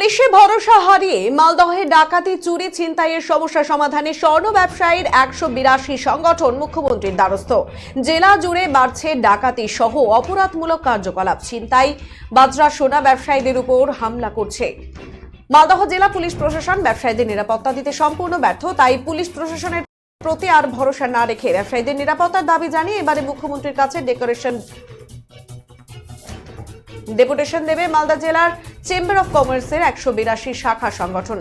পুলিশে ভরসা হারিয়ে মালদহে ডাকাতি, চুরি, ছিনতাইয়ের সমস্যা সমাধানে স্বর্ণ ব্যবসায়ীর একশো বিরাশি সংগঠন মুখ্যমন্ত্রীর দ্বারস্থ। জেলা জুড়ে বাড়ছে ডাকাতি সহ অপরাধমূলক কার্যকলাপ। ছিনতাই, বাজরা সোনা ব্যবসায়ীদের উপর হামলা করছে। মালদহ জেলা পুলিশ প্রশাসন ব্যবসায়ীদের নিরাপত্তা দিতে সম্পূর্ণ ব্যর্থ, তাই পুলিশ প্রশাসনের প্রতি আর ভরসা না রেখে ব্যবসায়ীদের নিরাপত্তার দাবি জানিয়ে এবারে মুখ্যমন্ত্রীর কাছে ডেকোরেশন ডেপুটেশন দেবে মালদা জেলার চেম্বার অফ কমার্সের একশো বিরাশি শাখা সংগঠন।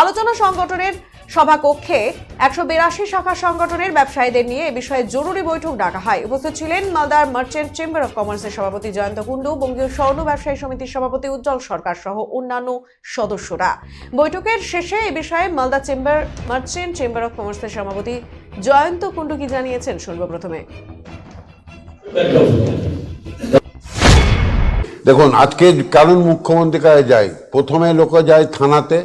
আলোচনা সংগঠনের সভাকক্ষে একশো বিরাশি শাখা সংগঠনের ব্যবসায়ীদের নিয়ে এ বিষয়ে জরুরি বৈঠক ডাকা হয়। উপস্থিত ছিলেন মালদার মার্চেন্ট চেম্বার অফ কমার্সের সভাপতি জয়ন্ত কুণ্ডু, বঙ্গীয় স্বর্ণ ব্যবসায়ী সমিতির সভাপতি উজ্জ্বল সরকার সহ অন্যান্য সদস্যরা। বৈঠকের শেষে এ বিষয়ে Malda chamber, merchant chamber of কমার্সের সভাপতি জয়ন্ত কুণ্ডু কি জানিয়েছেন শুনব প্রথমে। দেখুন, আজকে কারণ মুখ্যমন্ত্রী কাছে যায় প্রথমে লোক যায় থানাতে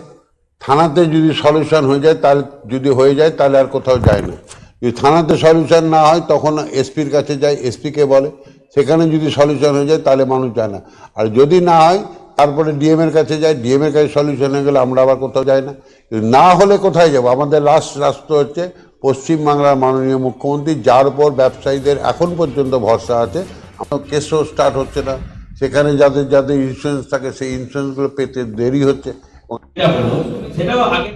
থানাতে যদি সলিউশন হয়ে যায়, তাহলে যদি হয়ে যায়, তাহলে আর কোথাও যায় না। যদি থানাতে সলিউশন না হয়, তখন এসপির কাছে যায় এসপিকে বলে। সেখানে যদি সলিউশন হয়ে যায়, তাহলে মানুষ যায় না। আর যদি না হয়, তারপরে ডিএম এর কাছে যায় ডিএম এর কাছে সলিউশন হয়ে গেলে আমরা আবার কোথাও যাই না। না হলে কোথায় যাব? আমাদের লাস্ট রাষ্ট্র হচ্ছে পশ্চিমবাংলার মাননীয় মুখ্যমন্ত্রী, যার উপর ব্যবসায়ীদের এখন পর্যন্ত ভরসা আছে। আমার কেসও স্টার্ট হচ্ছে না। সেখানে যাদের যাদের ইন্স্যুরেন্স থাকে সেই ইন্স্যুরেন্সগুলো পেতে দেরি হচ্ছে। সেটাও আগে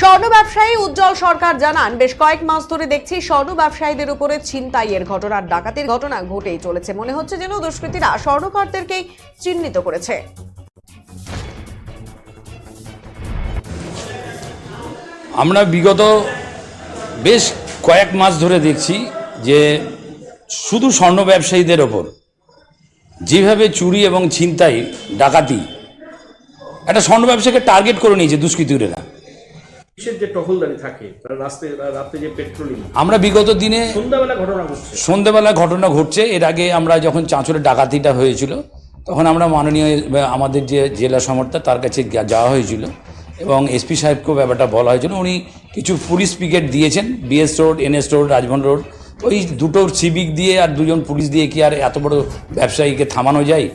স্বর্ণ ব্যবসায়ী উজ্জ্বল সরকার জানান বেশ কয়েক মাস ধরে দেখছি স্বর্ণ ব্যবসায়ীদের উপরে ছিনতাইয়ের ঘটনার ডাকাতির ঘটনা ঘটেই চলেছে। মনে হচ্ছে যেন দুষ্কৃতীরা স্বর্ণকারদেরকেই চিহ্নিত করেছে। আমরা বিগত বেশ কয়েক মাস ধরে দেখছি যে শুধু স্বর্ণ ব্যবসায়ীদের ওপর যেভাবে চুরি এবং ছিনতাই ডাকাতি একটা স্বর্ণ ব্যবসাকে টার্গেট করে নিয়েছে দুষ্কৃতীরা। আমরা বিগত দিনে সন্ধ্যাবেলা ঘটনা ঘটছে। সন্ধেবেলা ঘটনা ঘটছে এর আগে আমরা যখন চাঁচলের ডাকাতিটা হয়েছিল তখন আমরা মাননীয় আমাদের যে জেলা সমর্থা তার কাছে যাওয়া হয়েছিল এবং এসপি সাহেবকেও ব্যাপারটা বলা হয়েছিল। উনি কিছু পুলিশ পিকেট দিয়েছেন BS road NS road Raj Bhavan road ওই দুটো সিভিক দিয়ে আর দুজন পুলিশ দিয়ে কি আর এত বড় ব্যবসায়ীকে থামানো যায়?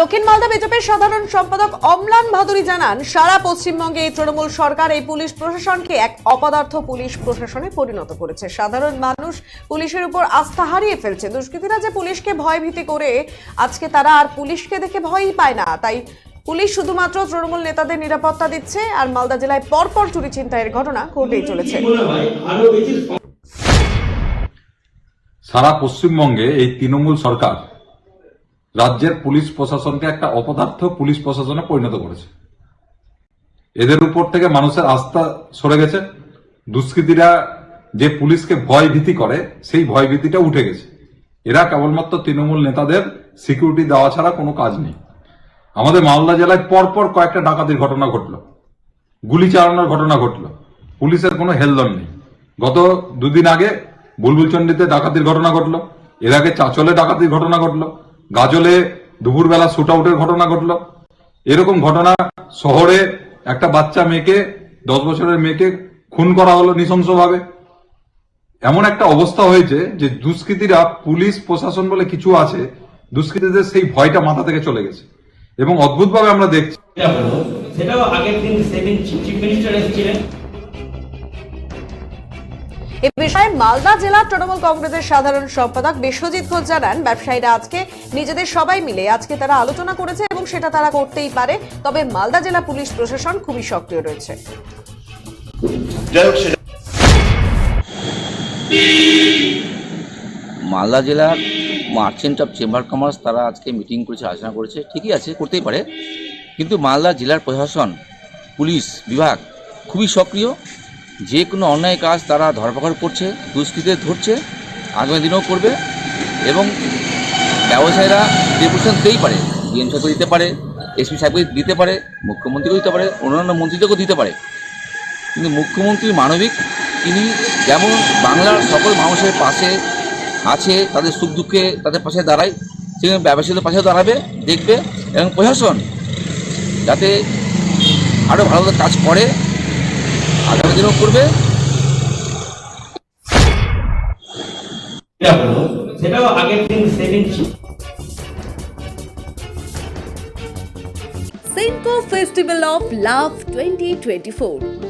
দক্ষিণ মালদা বিজেপির সাধারণ সম্পাদক অম্লান ভাদুরী জানান, সারা পশ্চিমবঙ্গে এই তৃণমূল সরকার এই পুলিশ প্রশাসনকে এক অপদার্থ পুলিশ প্রশাসনে পরিণত করেছে। সাধারণ মানুষ পুলিশের উপর আস্থা হারিয়ে ফেলছে। দুষ্কৃতীরা যে পুলিশকে ভয়ভীতি করে, আজকে তারা আর পুলিশকে দেখে ভয়ই পায় না। তাই পুলিশ শুধুমাত্র তৃণমূল নেতাদের নিরাপত্তা দিচ্ছে আর মালদা জেলায় পরপর চুরি ছিনতাইয়ের ঘটনা ঘটেই চলেছে। সারা পশ্চিমবঙ্গে এই তৃণমূল সরকার রাজ্যের পুলিশ প্রশাসনকে একটা অপদার্থ পুলিশ প্রশাসনে পরিণত করেছে। এদের উপর থেকে মানুষের আস্থা সরে গেছে। দুষ্কৃতীরা যে পুলিশকে ভয় ভীতি করে, সেই ভয় ভীতিটা উঠে গেছে। এরা কেবলমাত্র তৃণমূল নেতাদের সিকিউরিটি দেওয়া ছাড়া কোনো কাজ নেই। আমাদের মালদা জেলায় পরপর কয়েকটা ডাকাতির ঘটনা ঘটলো। গুলি চালানোর ঘটনা ঘটলো। পুলিশের কোনো হেলদন নেই। গত দুদিন আগে বুলবুলচন্ডিতে ডাকাতির ঘটনা ঘটলো। এর আগে চাচলে ডাকাতির ঘটনা ঘটলো। গাজলে দুপুরবেলা শুট আউটের ঘটনা ঘটলো। এরকম ঘটনা শহরে একটা বাচ্চা মেয়েকে, দশ বছরের মেয়েকে খুন করা হলো নৃশংসভাবে। এমন একটা অবস্থা হয়েছে যে দুষ্কৃতীরা পুলিশ, প্রশাসন বলে কিছু আছে, দুষ্কৃতীদের সেই ভয়টা মাথা থেকে চলে গেছে। এবং অদ্ভুতভাবে আমরা দেখছি। যেটা হলো সেটাও আগের দিন সেদিন চিফ মিনিস্টার এসেছিলেন। এ বিষয়ে মালদা জেলা তৃণমূল কংগ্রেসের সাধারণ সম্পাদক বিশ্বজিৎ ঘোষ জানান ব্যবসায়ীরা আজকে নিজেদের সবাই মিলে আজকে তারা আলোচনা করেছে এবং সেটা তারা করতেই পারে তবে মালদা জেলা পুলিশ প্রশাসন খুবই সক্রিয় রয়েছে। মালদা জেলার মার্চেন্ট অফ চেম্বার কমার্স তারা আজকে মিটিং করেছে, আলোচনা করেছে। ঠিকই আছে, করতেই পারে। কিন্তু মালদা জেলার প্রশাসন, পুলিশ বিভাগ খুবই সক্রিয়। যে কোনো অন্যায় কাজ তারা ধরপাকড় করছে দুষ্কৃতীদের ধরছে, আগামী দিনেও করবে এবং ব্যবসায়ীরা ডেপুটেশন দিতেই পারে। ডিএম সাহেবকে দিতে পারে এসপি সাহেবকে দিতে পারে, মুখ্যমন্ত্রীকেও দিতে পারে, অন্যান্য মন্ত্রীদেরকেও দিতে পারে। কিন্তু মুখ্যমন্ত্রী মানবিক, তিনি যেমন বাংলার সকল মানুষের পাশে আছে তাদের সুখ দুঃখে তাদের পাশে দাঁড়ায়। সেখানে ব্যবসায়ীদের পাশে দাঁড়াবে দেখবে এবং প্রশাসন যাতে আরও ভালো কাজ করে আগামী দিনও করবে। সেটাও আগের দিন সেদিন Senko Festival of Love 2024.